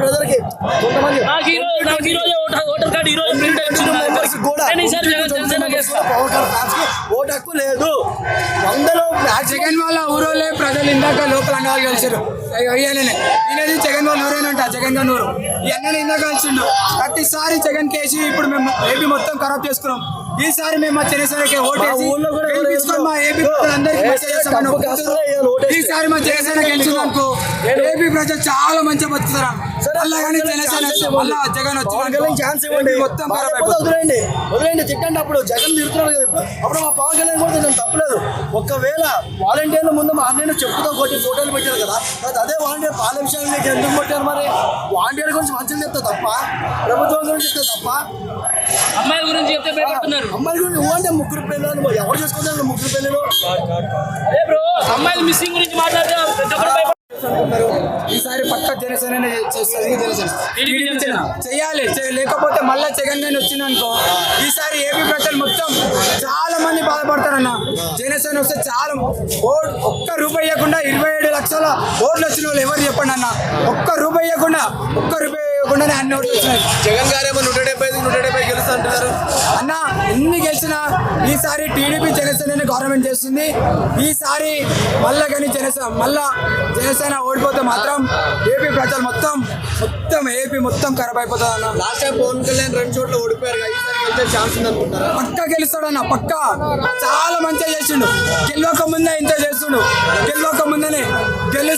ప్రజలకి కొంతమంది నాకు ఈ రోజు నాకు ఈ రోజు ఓటర్ కార్డు ఈ రోజు ప్రింట్ కూడా నేను ఈసారి జనసేన చేస్తా ఫ్యాన్స్కి ఓటు హక్కు లేదు. వందలో మ్యాక్సిమం జగన్ వాళ్ళ ఊరోళ్ళే ప్రజలు ఇందాక లోపల అన్నవాళ్ళు కలిసారు అయ్యానే ఈయనది జగన్ వాళ్ళ ఊరేనంట జగన్ గారి ఊరు. ఈ అన్నని ఇందాక కలిసిండు. ప్రతిసారి జగన్ కేసి ఇప్పుడు మేము ఏపీ మొత్తం ఖరాబ్ చేసుకున్నాం. ఈసారి మేము మా జనసేనకి ఓటేసి మా ఊళ్ళో కూడా గెలిపించుకొని మా ఏపీ ప్రజలందరికీ మెసేజ్ చేస్తామని. ఈసారి మా జనసేన గెలిచిందనుకో ఏపీ ప్రజలు చాలా మంచిగా బతుకుతారా? అలా కానీ జనసేన వస్తే మళ్ళా జగన్ ఛాన్స్ ఇవ్వండి. మొత్తం వదిలేయండి వదిలేయండి తిట్టండి అప్పుడు. జగన్ తిడుతున్నారు కదా అప్పుడు మా పవన్ కళ్యాణ్ కూడా తిన్నాం తప్పలేదు. ఒకవేళ వాలంటీర్ల ముందు మా అన్నయ్య చెప్పుతో కొట్టి ఫోటోలు పెట్టారు కదా అదే వాలంటీర్ పాల విషయాలు నీకు ఎందుకు కొట్టారు మరి? వాలంటీర్ గురించి మంచిగా చెప్తే తప్ప ప్రభుత్వం గురించి చెప్తే తప్ప. అమ్మాయిల గురించి చెప్తే భయపడుతున్నారు. అమ్మాయి గురించి ఓ అంటే ముగ్గురు పిల్లలు ఎవరు చేసుకుంటారు ముగ్గురు పిల్లలు అదే బ్రో అమ్మాయిల మిస్సింగ్ గురించి మాట్లాడితే ప్రతి ఒక్కరు భయపడుతున్నారు ఈసారి పక్క జనసేన చేయాలి. లేకపోతే మళ్ళీ జగన్ గారిని వచ్చిందనుకో ఈసారి ఏపీ ప్రజలు మొత్తం చాలా మంది బాధపడతారన్న. జనసేన వస్తే చాలా. ఓ- ఒక్క రూపాయి ఇవ్వకుండా ఇరవై ఏడు లక్షల ఓట్లు వచ్చిన వాళ్ళు ఎవరు చెప్పండి అన్న ఒక్క రూపాయి ఇవ్వకుండా ఒక్క రూపాయి ఇవ్వకుండానే అన్ని వచ్చినాయి జగన్ గారేమో నూట డెబ్బై ఐదు నూట డెబ్బై గెలుస్తా అంటున్నారు అన్న ఎన్ని గెలిచినా ఈసారి టీడీపీ జనసేన గవర్నమెంట్ చేస్తుంది. ఈసారి మళ్ళా కానీ జనసేన మళ్ళా జనసేన ఓడిపోతే మాత్రం ఏపీ ప్రజలు మొత్తం మొత్తం ఏపీ మొత్తం ఖరాబ్ అయిపోతుంది అన్న. లాస్ట్ టైం పవన్ కళ్యాణ్ రెండు చోట్ల ఓడిపోయారు ఛాన్స్ పక్క గెలుస్తాడన్న పక్క. చాలా మంచిగా చేసిండు. గెలవక ముందే ఇంత చేస్తుండు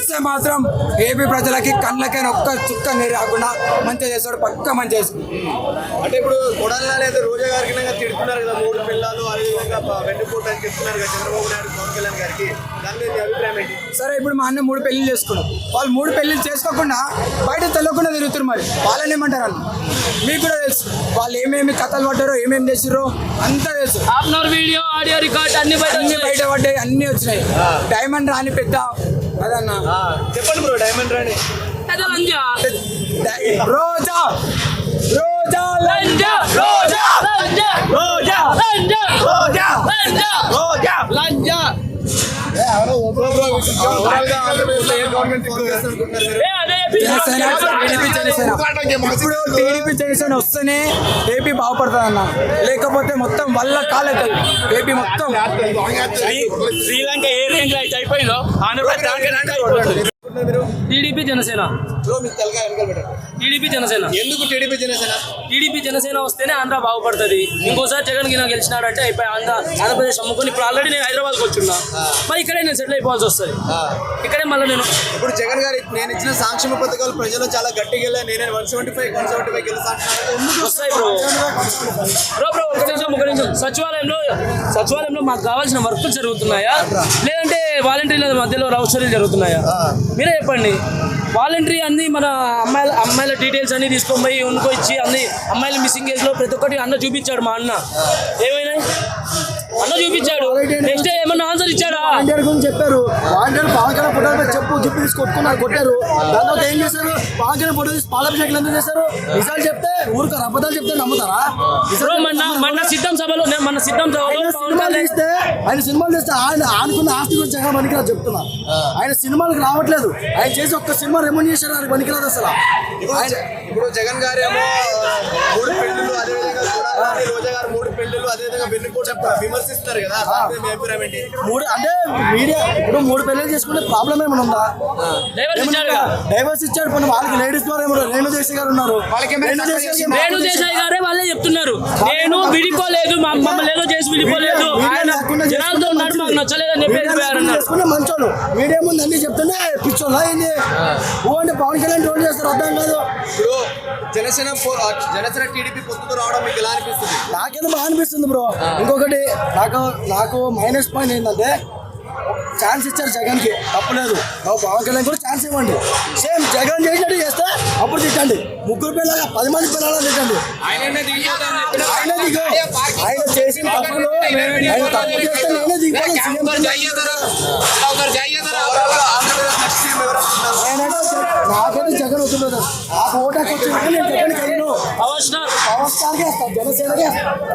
గెలిస్తే మాత్రం ఏపీ ప్రజలకి కళ్ళకైనా ఒక్క చుక్క నీరు రాకుండా మంచిగా చేస్తాడు పక్క మంచిగా చేస్తాడు. అంటే ఇప్పుడు కొడాలని అయితే రోజా గారికి తిడుతున్నారు కదా మూడు పిల్లలు అదేవిధంగా ప- వెన్నుపోటు అని చెప్తున్నారు కదా చంద్రబాబు నాయుడు పవన్ కళ్యాణ్ గారికి. దాని మీద మీ అభిప్రాయం ఏంటి? సరే ఇప్పుడు మా అన్న మూడు పెళ్ళిళ్ళు చేసుకున్నాం వాళ్ళు మూడు పెళ్ళిళ్ళు చేసుకోకుండా బయట తెలియకుండా తిరుగుతారు మరి. వాళ్ళని ఏమంటారు అన్న? మీకు కూడా తెలుసు. వాళ్ళు ఏమేమి కథలు పడ్డారో ఏమేమి చేసిరో అంతా తెలుసు. వీడియో ఆడియో రికార్డ్ అన్ని బయట అన్ని వచ్చాయి. బయట పడ్డాయి అన్ని వచ్చినాయి. డైమండ్ రాని పెద్ద అదన్న చెప్పండి బ్రో డైమండ్ రాణి. రోజా. రోజా. లంజా. రోజా. లంజా. రోజా. లంజా. రోజా. లంజా. రోజా. లంజా. ఇప్పుడు టీడీపీ జనసేన వస్తేనే ఏపీ బాగుపడుతుంది అన్న లేకపోతే మొత్తం వల్ల కాలేదు ఏపీ మొత్తం. శ్రీలంక ఏ రేంజ్ అయితే అయిపోయిందో ఆంధ్రప్రదేశ్ టీడీపీ జనసేన. టీడీపీ జనసేన. ఎందుకు టీడీపీ జనసేన? టీడీపీ జనసేన వస్తేనే ఆంధ్ర బాగుపడుతుంది. ఇంకోసారి జగన్ గిన గెలిచినాడంటే అయిపోయి ఆంధ్ర ఆంధ్రప్రదేశ్ అమ్ముకొని ఇప్పుడు ఆల్రెడీ నేను హైదరాబాద్కి వచ్చున్నా. మరి ఇక్కడే నేను సెటిల్ అయిపోవాల్సి వస్తుంది. ఇక్కడే మళ్ళీ నేను. ఇప్పుడు జగన్ గారు నేను ఇచ్చిన సంక్షేమ పథకాలు ప్రజలు చాలా గట్టిగా వెళ్ళా నేనే one seventy five one seventy five వస్తాయి బ్రో. బ్రో బ్రో ఒక నిమిషం ఒక నిమిషం. సచివాలయంలో సచివాలయంలో మాకు కావాల్సిన వర్కులు జరుగుతున్నాయా? లేదంటే వాలంటీర్ల మధ్యలో స్టోరీలు జరుగుతున్నాయా? మీరే చెప్పండి. వాలంటరీ అన్ని మన అమ్మాయిల అమ్మాయిల డీటెయిల్స్ అన్ని తీసుకొని పోయి ఉనుకో ఇచ్చి అన్ని అమ్మాయిల మిస్సింగ్ కేసులో ప్రతి ఒక్కటి అన్న చూపించాడు మా అన్న. ఏమైనా? అన్న చూపించాడు. నెక్స్ట్ డే ఏమన్నా ఆన్సర్ ఇచ్చాడా? వాలంటీర్ గురించి చెప్పారు. వాలంటీర్ పవన్ కళ్యాణ్ ఫోటో చెప్పు జిప్పు తీసి కొట్టారు. దాని తర్వాత ఏం చేశారు? కళ్యాణ్ ఫోటో తీసి పాలాభిషేకం ఎందుకు చేశారు? నిజాలు చెప్తే ఊరుకారు అబద్ధాలు చెప్తే నమ్ముతారా? బ్రో మొన్న మొన్న సిద్ధం సభలో మొన్న సిద్ధం సభలో సినిమాలు తీస్తే ఆయన సినిమాలు తీస్తే ఆయన ఆనుకున్న ఆస్తి గురించి జగన్ పనికిరాదు చెప్తున్నా. ఆయన సినిమాలకు రావట్లేదు. ఆయన చేసి ఒక్క సినిమా రెమోన్ చేశారు ఆయన పనికిరాదు అసలు. ఇప్పుడు జగన్ గారు ఏమో మూడు పెళ్ళిళ్ళు అదేవిధంగా కొడాలి రోజా గారు మూడు పెళ్ళిళ్ళు అదేవిధంగా వెన్నుపోటు విమర్శిస్తున్నారు కదా మీ అభిప్రాయం ఏంటి? మూడు అంటే మీడియా ఇప్పుడు మూడు పెళ్ళిళ్ళు చేసుకుంటే ప్రాబ్లం ఏమైనా ఉందా? డైవర్స్ ఇచ్చాడు కొన్ని వాళ్ళకి లేడీస్ ద్వారా ఏమో రేణు దేశీ గారు ఉన్నారు. రేణు దేశాయ్ గారు దేశాయ్ వాళ్ళే చెప్తున్నారు. నేను విడిపోలేదు మా మమ్మల్ని ఏదో చేసి విడిపోలేదు. ఆయన జనాలతో మాకు నచ్చలేదని చెప్పి వెళ్ళిపోయారన్నారు చేసుకునే మంచోళ్ళు మీడియా ముందు అన్ని చెప్తుంటే పిచ్చోళ్ళు అయింది ఓ అంటే పవన్ కళ్యాణ్ రోల్ చేస్తారు అర్థం కాదు. ఇప్పుడు జనసేన జనసేన టీడీపీ పొత్తుతో రావడం మీకు ఎలా అనిపిస్తుంది? నాకేదో బాగా అనిపిస్తుంది బ్రో. ఇంకొకటి నాకు నాకు మైనస్ పాయింట్ ఏంటంటే ఛాన్స్ ఇచ్చారు జగన్కి తప్పలేదు నాకు పవన్ కళ్యాణ్ కూడా ఛాన్స్ ఇవ్వండి. సేమ్ జగన్ చేసినట్టు చేస్తే అప్పుడు తిట్టండి. ముగ్గురు పిల్లగా పది మంది పిల్లలు తిట్టండి. ఆయన తప్పు చేస్తే నేనే దిగిపోయాను సీఎం జగన్- జగన్ నేను కలిగిన పవర్ స్టార్ పవర్ స్టార్కే వేస్తాను జనసేనకే వేస్తాను